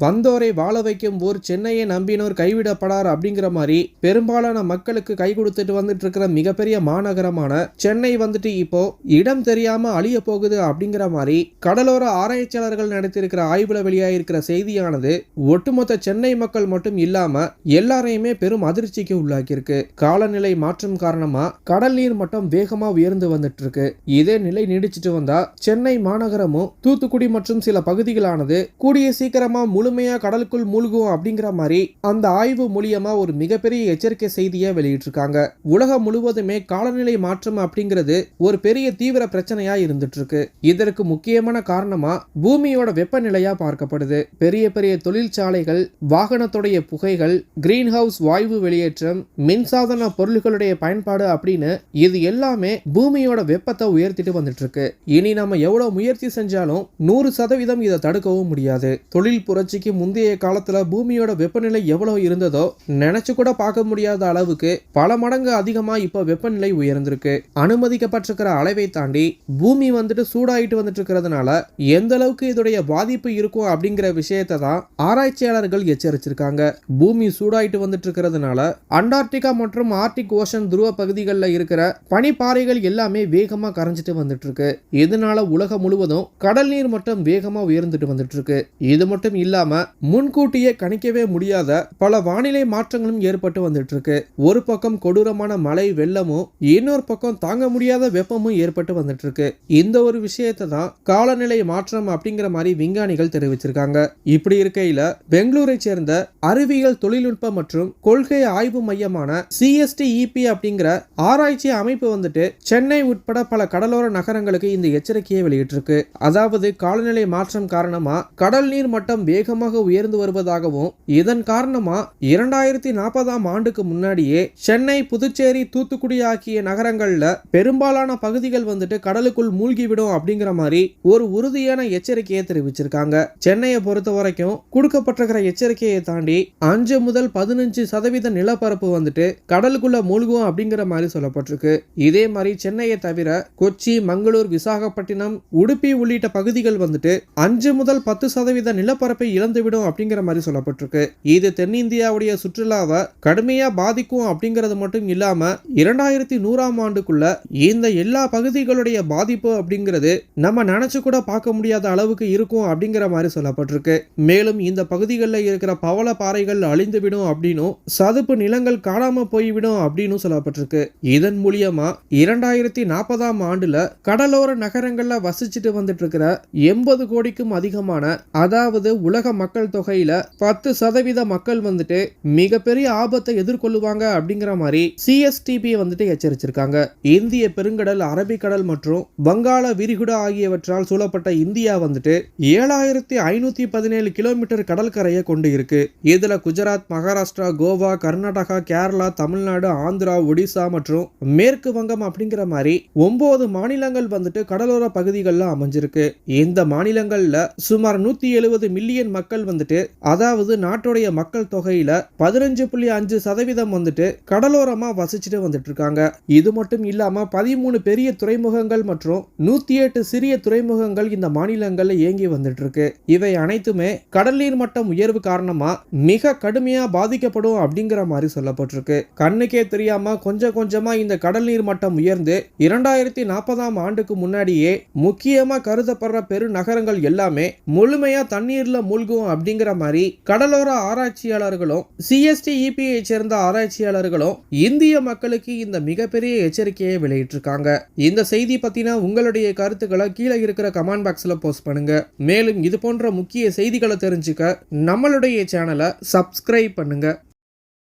வந்தோரை வாழ வைக்கும் ஊர் சென்னையை நம்பினோர் கைவிடப்படார் அப்படிங்கிற மாதிரி பெரும்பாலான மக்களுக்கு கை கொடுத்துட்டு வந்துட்டு இருக்கிற மிகப்பெரிய மாநகரமான சென்னை வந்துட்டு இப்போ இடம் தெரியாம அழிய போகுது அப்படிங்கிற மாதிரி கடலோர ஆராய்ச்சியாளர்கள் நடத்தியிருக்கிற ஆய்வுல வெளியாயிருக்கிற செய்தியானது ஒட்டுமொத்த சென்னை மக்கள் மட்டும் இல்லாம எல்லாரையுமே பெரும் அதிர்ச்சிக்கு உள்ளாக்கியிருக்கு. காலநிலை மாற்றம் காரணமா கடல் நீர் மட்டம் வேகமா உயர்ந்து வந்துட்டு இருக்கு இதே நிலை நீடிச்சிட்டு வந்தா சென்னை மாநகரமும் தூத்துக்குடி மற்றும் சில பகுதிகளானது கூடிய சீக்கிரமா முழுமையா கடலுக்குள் மூழ்கும் அப்படிங்கிற மாதிரி அந்த ஆய்வு மூலியமா ஒரு மிகப்பெரிய எச்சரிக்கை செய்தியை வெளியிட்டிருக்காங்க. உலகம் முழுவதுமே காலநிலை மாற்றம் அப்படிங்கிறது ஒரு பெரிய தீவிர பிரச்சனையா இருந்துட்டு இருக்கு இதற்கு முக்கியமான காரணமா பூமியோட வெப்பநிலையா பார்க்கப்படுது. பெரிய பெரிய தொழிற்சாலைகள் வாகனத்துடைய புகைகள் கிரீன் ஹவுஸ் வாயு வெளியேற்றம் மின்சாதன பொருள்களுடைய பயன்பாடு அப்படின்னு இது எல்லாமே பூமியோட வெப்பத்தை உயர்த்திட்டு வந்துட்டு இருக்கு இனி நம்ம எவ்வளவு முயற்சி செஞ்சாலும் நூறு சதவீதம் இதை தடுக்கவும் முடியாது. தொழில் புரட்சிக்கு முந்தைய காலத்துல பூமியோட வெப்பநிலை எவ்வளவு இருந்ததோ நினைச்சு கூட பார்க்க முடியாத அளவுக்கு பல மடங்கு அதிகமா இப்ப வெப்பநிலை உயர்ந்திருக்கு. அனுமதிக்கப்பட்டிருக்கிற அளவை தாண்டி பூமி வந்துட்டு சூடாயிட்டு வந்துட்டு இருக்கிறதுனால எந்த அளவுக்கு இதோடைய பாதிப்பு இருக்கும் அப்படிங்கிற விஷயத்தை தான் ஆராய்ச்சியாளர்கள் எச்சரிச்சிருக்காங்க. பூமி சூடாயிட்டு வந்துட்டு இருக்கிறதுனால அண்டார்டிகா மற்றும் ஆர்டிக் ஓஷன் துருவ பகுதிகளில் இருக்கிற பனிப்பாறைகள் எல்லாமே வேகமா கரைஞ்சிட்டு வந்துட்டு இருக்கு இதனால உலகம் முழுவதும் கடல் நீர் மட்டம் வேகமா உயர்ந்துட்டு வந்துட்டு இருக்கு இது மட்டும் இல்லாம முன்கூட்டியே கணிக்கவே முடியாத பல வானிலை மாற்றங்களும் ஏற்பட்டு வந்துட்டு இருக்கு ஒரு பக்கம் கொடூரமான மழை வெள்ளமும் இன்னொரு பக்கம் தாங்க முடியாத வெப்பமும் ஏற்பட்டு வந்துட்டு இருக்கு இந்த ஒரு விஷயத்தை தான் காலநிலை மாற்றம் அப்படிங்கிற மாதிரி விஞ்ஞானிகள் தெரிவிச்சிருக்காங்க. இப்படி இருக்கையில பெங்களூரை சேர்ந்த அறிவியல் தொழில்நுட்ப மற்றும் கொள்கை ஆய்வு மையமான சிஎஸ்டிஇபி அப்படிங்கிற ஆராய்ச்சி அமைப்பு வந்துட்டு சென்னை உட்பட பல கடலோர நகரங்களுக்கு இந்த எச்சரிக்கையை வெளியிட்டிருக்கு. அதாவது காலநிலை மாற்றம் காரணமா கடல் நீர் மட்டம் வேகமாக உயர்ந்து வருவதாகவும் இதன் காரணமா இரண்டாயிரத்தி நாற்பதாம் ஆண்டுக்கு முன்னாடியே சென்னை புதுச்சேரி தூத்துக்குடி ஆகிய நகரங்கள்ல பெரும்பாலான பகுதிகள் வந்துட்டு கடலுக்குள் மூழ்கிவிடும் அப்படிங்கிற மாதிரி ஒரு உறுதியான எச்சரிக்கையை தெரிவிச்சிருக்காங்க. சென்னையை பொறுத்த வரைக்கும் கொடுக்கப்பட்டிருக்கிற எச்சரிக்கையை தாண்டி அஞ்சு முதல் பதினஞ்சு சதவீத நிலப்பரப்பு வந்துட்டு கடலுக்குள்ள மூழ்கும் அப்படிங்கிற மாதிரி சொல்லப்பட்டிருக்கு. இதே மாதிரி சென்னையை தவிர கொச்சி மங்களூர் விசாகப்பட்டினம் உடுப்பி உள்ளிட்ட பகுதிகள் வந்துட்டு அஞ்சு முதல் பத்து சதவீத நிலப்பரப்பை இழந்துவிடும் அப்படிங்கிற மாதிரி சொல்லப்பட்டிருக்கு. இது தென்னிந்தியாவுடைய சுற்றுலாவை கடுமையா பாதிக்கும் அப்படிங்கிறது மட்டும் இல்லாம இரண்டாயிரத்தி நூறாம் ஆண்டுக்குள்ள இந்த எல்லா பகுதிகளுடைய பாதிப்பு அப்படிங்கிறது நம்ம நினைச்சு கூட பார்க்க முடியாத அளவுக்கு இருக்கும் அப்படிங்கிற மாதிரி சொல்லப்பட்டிருக்கு. மேலும் இந்த பகுதிகளில் இருக்கிற பவள பாறைகள் அழிந்துவிடும் அப்படின்னும் சதுப்பு நிலங்கள் காணாம போய்விடும் அப்படின்னு சொல்லப்பட்டிருக்கு. இதன் மூலியமா இரண்டாயிரத்தி நாற்பதாம் ஆண்டுல கடலோர நகரங்கள்ல வசிச்சுட்டு வந்துட்டு இருக்கிற எண்பது கோடிக்கும் அதிகமான அதாவது உலக மக்கள் தொகையில பத்து சதவீத மக்கள் வந்துட்டு மிகப்பெரிய ஆபத்தை எதிர்கொள்ளுவாங்க அப்படிங்கிற மாதிரி சிஎஸ்டிபி வந்துட்டு எச்சரிச்சிருக்காங்க. இந்திய பெருங்கடல் அரபிக்கடல் மற்றும் வங்காள விரிகுடா ஆகியவற்றால் சூழப்பட்ட இந்தியா வந்துட்டு ஏழாயிரத்தி ஐநூத்தி பதினேழு கிலோமீட்டர் கடற்கரையை கொண்டு இருக்கு. இதுல குஜராத் மகாராஷ்டிரா கோவா கர்நாடகா கேரளா தமிழ்நாடு ஆந்திரா ஒடிசா மற்றும் மேற்கு வங்கம் அப்படிங்கிற மாதிரி ஒன்பது மாநிலங்கள் வந்துட்டு கடலோர பகுதிகளில் அமைஞ்சிருக்கு. இந்த மாநிலங்கள்ல சுமார் நூத்தி எழுபது மில்லியன் மக்கள் வந்துட்டு அதாவது நாட்டுடைய மக்கள் தொகையில பதினஞ்சு புள்ளி அஞ்சு சதவீதம் வந்துட்டு கடலோரமா வசிச்சுட்டு வந்துட்டு இருக்காங்க இது மட்டும் இல்லாம பதிமூணு பெரிய துறைமுகங்கள் மற்றும் நூத்தி எட்டு சிறிய துறைமுகங்கள் இந்த மாநிலங்கள்ல இயங்கி வந்துட்டு இருக்கு இவை அனைத்துமே கடல் நீர் மட்டம் உயர்வு காரணமா மிக கடுமையா பாதிக்கப்படும் அப்படிங்கிற மாதிரி சொல்லப்பட்டிருக்கு. கண்ணுக்கே தெரியாம கொஞ்சம் கொஞ்சமா இந்த கடல் நீர் மட்டம் உயர்ந்து இரண்டாயிரத்தி நாற்பதாம் ஆண்டுக்கு முன்னாடியே முக்கியமா கருதப்படுற பெரு நகரங்கள் எல்லாமே முழுமையா தண்ணீர்ல மூழ்கும் அப்படிங்கிற மாதிரி கடலோர ஆராய்ச்சியாளர்களும் சிஎஸ்டி இபிஐ சேர்ந்த ஆராய்ச்சியாளர்களும் இந்திய மக்களுக்கு இந்த மிகப்பெரிய எச்சரிக்கையை வெளியிட்டிருக்காங்க. இந்த செய்தி பத்தின உங்களுடைய கருத்துக்களை கீழே இருக்கிற கமெண்ட் பாக்ஸ்ல போஸ்ட் பண்ணுங்க. மேலும் இது போன்ற முக்கிய செய்திகளை தெரிஞ்சுக்க நம்மளுடைய சேனலை சப்ஸ்கிரைப் பண்ணுங்க.